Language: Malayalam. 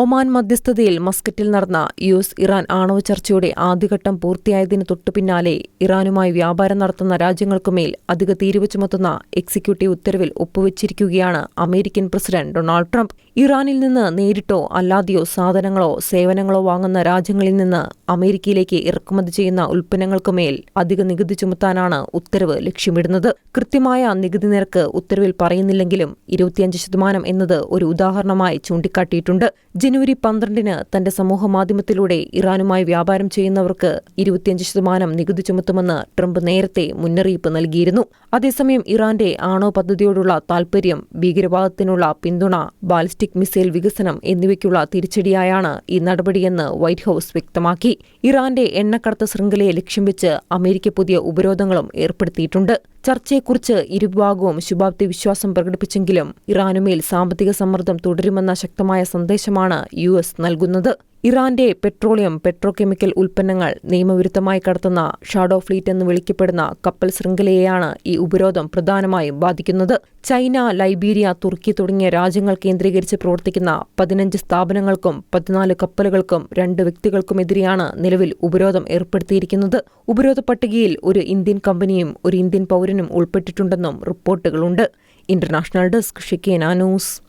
ഒമാൻ മധ്യസ്ഥതയിൽ മസ്കറ്റിൽ നടന്ന യു എസ് ഇറാൻ ആണവ ചർച്ചയുടെ ആദ്യഘട്ടം പൂർത്തിയായതിനു തൊട്ടുപിന്നാലെ ഇറാനുമായി വ്യാപാരം നടത്തുന്ന രാജ്യങ്ങൾക്കുമേൽ അധിക തീരുവ ചുമത്തുന്ന എക്സിക്യൂട്ടീവ് ഉത്തരവിൽ ഒപ്പുവച്ചിരിക്കുകയാണ് അമേരിക്കൻ പ്രസിഡന്റ് ഡൊണാൾഡ് ട്രംപ്. ഇറാനിൽ നിന്ന് നേരിട്ടോ അല്ലാതെയോ സാധനങ്ങളോ സേവനങ്ങളോ വാങ്ങുന്ന രാജ്യങ്ങളിൽ നിന്ന് അമേരിക്കയിലേക്ക് ഇറക്കുമതി ചെയ്യുന്ന ഉൽപ്പന്നങ്ങൾക്കുമേൽ അധിക നികുതി ചുമത്താനാണ് ഉത്തരവ് ലക്ഷ്യമിടുന്നത്. കൃത്യമായ നികുതി നിരക്ക് ഉത്തരവിൽ പറയുന്നില്ലെങ്കിലും ഇരുപത്തിയഞ്ച് ശതമാനം എന്നത് ഒരു ഉദാഹരണമായി ചൂണ്ടിക്കാട്ടിയിട്ടുണ്ട്. ജനുവരി പന്ത്രണ്ടിന് തന്റെ സമൂഹമാധ്യമത്തിലൂടെ ഇറാനുമായി വ്യാപാരം ചെയ്യുന്നവർക്ക് ഇരുപത്തിയഞ്ച് ശതമാനം നികുതി ചുമത്തുമെന്ന് ട്രംപ് നേരത്തെ മുന്നറിയിപ്പ് നൽകിയിരുന്നു. അതേസമയം ഇറാന്റെ ആണോ പദ്ധതിയോടുള്ള താൽപര്യം ഭീകരവാദത്തിനുള്ള പിന്തുണ ബാലിസ്റ്റിക് മിസൈൽ വികസനം എന്നിവയ്ക്കുള്ള തിരിച്ചടിയായാണ് ഈ നടപടിയെന്ന് വൈറ്റ് ഹൌസ് വ്യക്തമാക്കി. ഇറാന്റെ എണ്ണക്കടത്ത് ശൃംഖലയെ ലക്ഷ്യം വെച്ച് അമേരിക്ക പുതിയ ഉപരോധങ്ങളും ഏർപ്പെടുത്തിയിട്ടുണ്ട്. ചർച്ചയെക്കുറിച്ച് ഇരുവിഭാഗവും ശുഭാപ്തി വിശ്വാസം പ്രകടിപ്പിച്ചെങ്കിലും ഇറാനുമേൽ സാമ്പത്തിക സമ്മർദ്ദം തുടരുമെന്ന ശക്തമായ സന്ദേശമാണ് യു നൽകുന്നത്. ഇറാന്റെ പെട്രോളിയം പെട്രോകെമിക്കൽ ഉൽപ്പന്നങ്ങൾ നിയമവിരുദ്ധമായി കടത്തുന്ന ഷാഡോ ഫ്ലീറ്റ് എന്ന് വിളിക്കപ്പെടുന്ന കപ്പൽ ശൃംഖലയെയാണ് ഈ ഉപരോധം പ്രധാനമായും ബാധിക്കുന്നത്. ചൈന ലൈബീരിയ തുർക്കി തുടങ്ങിയ രാജ്യങ്ങൾ കേന്ദ്രീകരിച്ച് പ്രവർത്തിക്കുന്ന പതിനഞ്ച് സ്ഥാപനങ്ങൾക്കും പതിനാല് കപ്പലുകൾക്കും രണ്ട് വ്യക്തികൾക്കുമെതിരെയാണ് നിലവിൽ ഉപരോധം ഏർപ്പെടുത്തിയിരിക്കുന്നത്. ഉപരോധ പട്ടികയിൽ ഒരു ഇന്ത്യൻ കമ്പനിയും ഒരു ഇന്ത്യൻ പൗരനും ഉൾപ്പെട്ടിട്ടുണ്ടെന്നും റിപ്പോർട്ടുകളുണ്ട്. ഇന്റർനാഷണൽ ഡെസ്ക് ഷിക്കേന ന്യൂസ്.